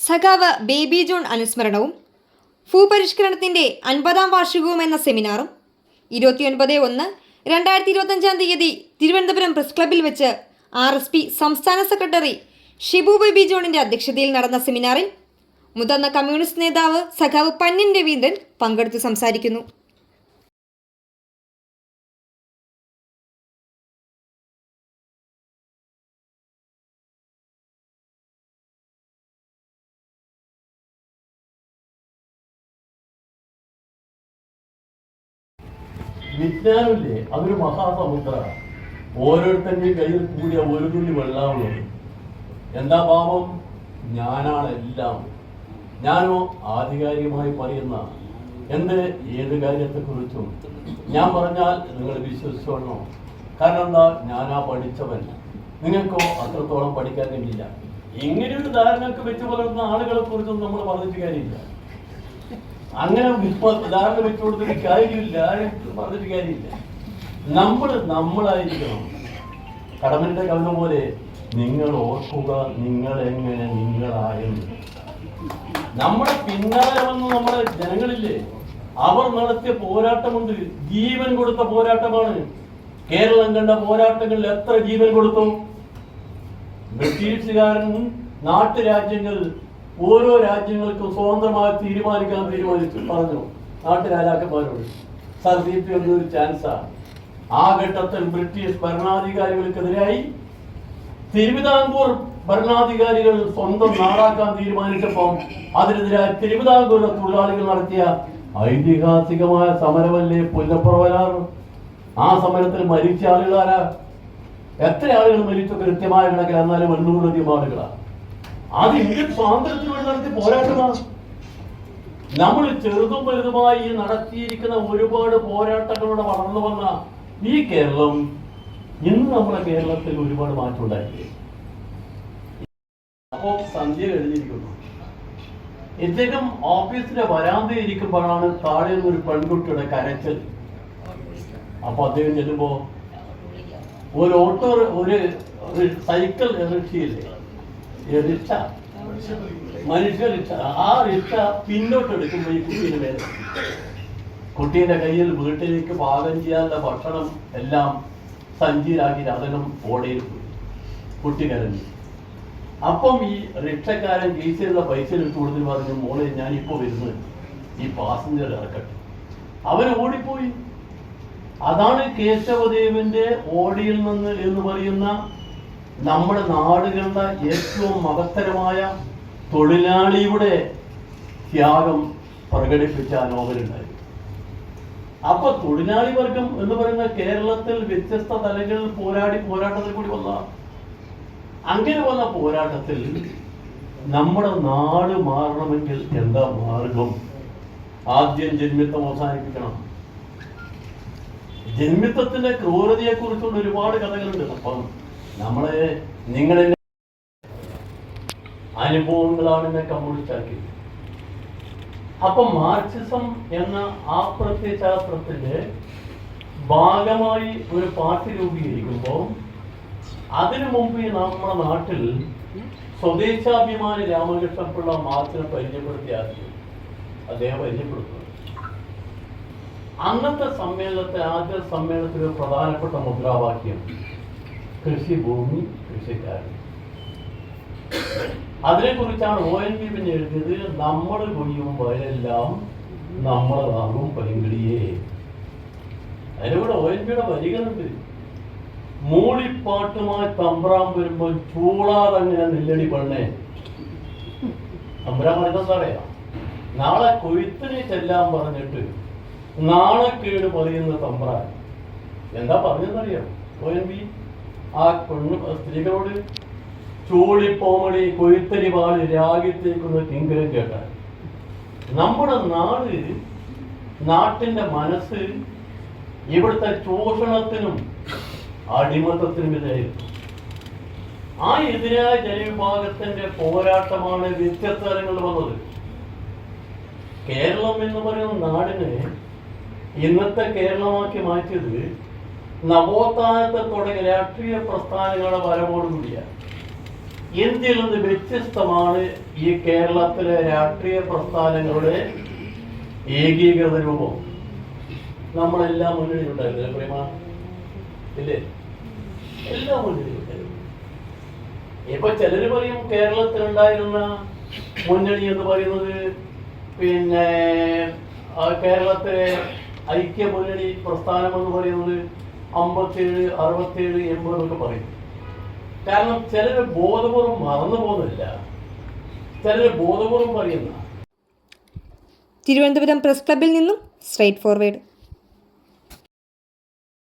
സഖാവ് baby John അനുസ്മരണവും ഭൂപരിഷ്കരണത്തിന്റെ അൻപതാം വാർഷികവും എന്ന സെമിനാറും ഇരുപത്തിയൊൻപത് ഒന്ന് രണ്ടായിരത്തി ഇരുപത്തഞ്ചാം തീയതി തിരുവനന്തപുരം പ്രസ് ക്ലബിൽ വെച്ച് ആർ എസ് പി സംസ്ഥാന സെക്രട്ടറി ഷിബു ബേബി ജോണിന്റെ അധ്യക്ഷതയിൽ നടന്ന സെമിനാറിൽ മുതിർന്ന കമ്മ്യൂണിസ്റ്റ് നേതാവ് സഖാവ് പന്നിൻ രവീന്ദ്രൻ പങ്കെടുത്തു സംസാരിക്കുന്നു. വിജ്ഞാനമില്ലേ അതൊരു മഹാസമുദ്രമാണ് ഓരോരുത്തരുടെയും കയ്യിൽ കൂടിയ ഒരു തുള്ളി വെള്ളാവുള്ളത് എന്താ പാപം? ഞാനാണ് എല്ലാം ഞാനോ ആധികാരികമായി പറയുന്ന എന്ത് ഏത് കാര്യത്തെക്കുറിച്ചും. ഞാൻ പറഞ്ഞാൽ നിങ്ങൾ വിശ്വസിച്ചോളണോ? കാരണം എന്താ? ഞാനാ പഠിച്ചവൻ. നിങ്ങൾക്കോ അത്രത്തോളം പഠിക്കാൻ കഴിയില്ല. ഇങ്ങനെയൊരു ധാരണക്ക് വെച്ചു പുലർത്തുന്ന ആളുകളെ കുറിച്ചൊന്നും നമ്മൾ പറഞ്ഞിട്ട് കാര്യമില്ല. അങ്ങനെ ധാരണ വെച്ചു കൊടുത്തിട്ട് കാര്യമില്ല പറഞ്ഞിട്ട് കാര്യമില്ല. നമ്മൾ നമ്മളായിരിക്കണം. കടമന്റെ കവിത പോലെ നിങ്ങൾ ഓർക്കുക നിങ്ങൾ എങ്ങനെ നിങ്ങളായെന്ന്. നമ്മുടെ പിന്നാലെ വന്ന നമ്മുടെ ജനങ്ങളില്ലേ അവർ നടത്തിയ പോരാട്ടമുണ്ട്. ജീവൻ കൊടുത്ത പോരാട്ടമാണ്. കേരളം കണ്ട പോരാട്ടങ്ങളിൽ എത്ര ജീവൻ കൊടുത്തു? ബ്രിട്ടീഷുകാരൻ നാട്ടുരാജ്യങ്ങൾ ഓരോ രാജ്യങ്ങൾക്കും സ്വതന്ത്രമായി തീരുമാനിക്കാൻ തീരുമാനിച്ചു. പറഞ്ഞു. നാട്ടുരാജാക്കന്മാരോട് സാർ പി ഒരു ചാൻസാണ് ആ. ഘട്ടത്തിൽ ബ്രിട്ടീഷ് ഭരണാധികാരികൾക്കെതിരായി തിരുവിതാംകൂർ ഭരണാധികാരികൾ സ്വന്തം നാടാക്കാൻ തീരുമാനിച്ചപ്പോൾ അതിനെതിരായി തിരുവിതാംകൂറിലെ തൊഴിലാളികൾ നടത്തിയ ഐതിഹാസികമായ സമരമല്ലേ പുല്ലപ്പുറവരാർ ആ സമരത്തിൽ മരിച്ച ആളുകളാരാ? എത്ര ആളുകൾ മരിച്ചു? കൃത്യമായ കണക്കിൽ എന്നാലും എണ്ണൂറധികം ആളുകളാണ് അത് ഇന്ത്യൻ സ്വാതന്ത്ര്യത്തിന് വേണ്ടി നടത്തിയ പോരാട്ടമാണ്. നമ്മൾ ചെറുതും വലുതുമായി നടത്തിയിരിക്കുന്ന ഒരുപാട് പോരാട്ടങ്ങളുടെ വളർന്നു വന്ന ഈ കേരളം ഇന്ന് നമ്മുടെ കേരളത്തിൽ ഒരുപാട് മാറ്റം ഉണ്ടാക്കി അപ്പോ സന്ധ്യ കഴിഞ്ഞിരിക്കുന്നു. ഇദ്ദേഹം ഓഫീസിലെ വരാന്തയിൽ ഇരിക്കുമ്പോഴാണ് താഴെ ഒരു പെൺകുട്ടിയുടെ കരച്ചൽ. അപ്പൊ അദ്ദേഹം ചെല്ലുമ്പോ ഒരു ഓട്ടോ ഒരു ഒരു സൈക്കിൾ റിക്ഷയില്ലേ ഈ റിക്ഷ മനുഷ്യ ആ ഇച്ഛ പിന്നോട്ട് എടുക്കുമ്പോൾ ഈ കുട്ടീനെ കുട്ടീന്റെ കയ്യിൽ വീട്ടിലേക്ക് പാകം ചെയ്യാനുള്ള ഭക്ഷണം എല്ലാം സഞ്ചിയിലാക്കി അദ്ദേഹം ഓടയിൽ പോയി. കുട്ടി കരഞ്ഞു. അപ്പം ഈ റിക്ഷക്കാരൻ കീശയിലുള്ള പൈസ എടുത്തു കൊടുത്തിട്ട് പറഞ്ഞു മോളെ ഇപ്പോൾ വരുന്നത്. ഈ പാസഞ്ചർ ഇറക്കട്ടെ. അവൻ ഓടിപ്പോയി. അതാണ് കേശവദേവന്റെ ഓടിയിൽ നിന്ന് എന്ന് പറയുന്ന നമ്മുടെ നാടുകളുടെ ഏറ്റവും മഹത്തരമായ തൊഴിലാളിയുടെ ത്യാഗം പ്രകടിപ്പിച്ച നോവലുണ്ടായി അപ്പൊ തൊഴിലാളി വർഗം എന്ന് പറയുന്ന കേരളത്തിൽ വ്യത്യസ്ത തലങ്ങളിൽ പോരാടി പോരാട്ടത്തിൽ കൂടി വന്ന അങ്ങനെ വന്ന പോരാട്ടത്തിൽ നമ്മുടെ നാട് മാറണമെങ്കിൽ എന്താ മാർഗം? ആദ്യം ജന്മിത്തം അവസാനിപ്പിക്കണം. ജന്മിത്തത്തിന്റെ ക്രൂരതയെ കുറിച്ചുള്ള ഒരുപാട് കഥകളുണ്ട്. അപ്പം നമ്മളെ നിങ്ങളിൽ അനുഭവങ്ങളാണ് എന്നെ കമ്മ്യൂണിസ്റ്റ് അപ്പൊ മാർക്സിസം എന്ന ആ പ്രത്യയശാസ്ത്രത്തിന്റെ ഭാഗമായി ഒരു പാർട്ടി രൂപീകരിക്കുമ്പോൾ അതിനു മുമ്പ് നമ്മുടെ നാട്ടിൽ സ്വദേശാഭിമാനി രാമകൃഷ്ണപിള്ള മാർക്സിനെ പരിചയപ്പെടുത്തിയ ആദ്യം. അദ്ദേഹം പരിചയപ്പെടുത്തുന്നത് അന്നത്തെ സമ്മേളനത്തെ ആദ്യ സമ്മേളനത്തിൽ പ്രധാനപ്പെട്ട മുദ്രാവാക്യം കൃഷി ഭൂമി കൃഷിക്കാരൻ അതിനെക്കുറിച്ചാണ് ഒ എൻ വി പിന്നെ എഴുതിയത് നമ്മൾ കൊയ്യും വയലെല്ലാം വാങ്ങും പൈങ്കിളിയേ. അതിലൂടെ ഒ എൻ വിയുടെ വരികളുണ്ട് മൂളിപ്പാട്ടുമായി തമ്പ്രാൻ വരുമ്പോൾ ചൂളാതങ്ങനെ നെല്ലടി പെണ്ണേ. തമ്പ്രാൻ പറയുന്നത് അറിയാം? നാളെ കൊയ്ത്തിനെ ചെല്ലാൻ പറഞ്ഞിട്ട് നാളെ കേട് പറയുന്ന തമ്പ്രാൻ. എന്താ പറഞ്ഞെന്നറിയാം ഒ എൻ വി ആ പെണ്ണു സ്ത്രീകളോട് ചൂളിപ്പോമടി കൊയ്ത്തരി വാളി രാഗിത്തേക്കുന്ന കിങ്കരം കേട്ടാൽ നമ്മുടെ നാട് നാട്ടിന്റെ മനസ്സ് ഇവിടുത്തെ ചൂഷണത്തിനും അടിമത്തത്തിനും എതിരായിരുന്നു ആ എതിരായ ജനവിഭാഗത്തിന്റെ പോരാട്ടമാണ് വ്യത്യസ്ത തലങ്ങൾ വന്നത്. കേരളം എന്ന് പറയുന്ന നാടിനെ ഇന്നത്തെ കേരളമാക്കി മാറ്റിയത് നവോത്ഥാനത്തെ തുടങ്ങിയ രാഷ്ട്രീയ പ്രസ്ഥാനങ്ങളുടെ വരവോടുകൂടിയാണ് ഇന്ത്യയിൽ നിന്ന് വ്യത്യസ്തമാണ് ഈ കേരളത്തിലെ രാഷ്ട്രീയ പ്രസ്ഥാനങ്ങളുടെ ഏകീകൃത രൂപം. നമ്മളെല്ലാം മുന്നണിയിലുണ്ടായിരുന്നു പ്രേമ? ഇല്ലേ? എല്ലാ മുന്നണിയിലുണ്ടായിരുന്നു. ഇപ്പൊ ചിലര് പറയും കേരളത്തിൽ ഉണ്ടായിരുന്ന മുന്നണി എന്ന് പറയുന്നത് പിന്നെ കേരളത്തിലെ ഐക്യ മുന്നണി പ്രസ്ഥാനം എന്ന് പറയുന്നത് അമ്പത്തേഴ് അറുപത്തേഴ് എൺപത് എന്നൊക്കെ പറയും. കാരണം ചിലര് ബോധപൂർവം മറന്നു പോകുന്നില്ല. ചിലര് ബോധപൂർവം പറയുന്ന തിരുവനന്തപുരം പ്രസ് ക്ലബിൽ നിന്നും സ്ട്രേറ്റ് ഫോർവേഡ്.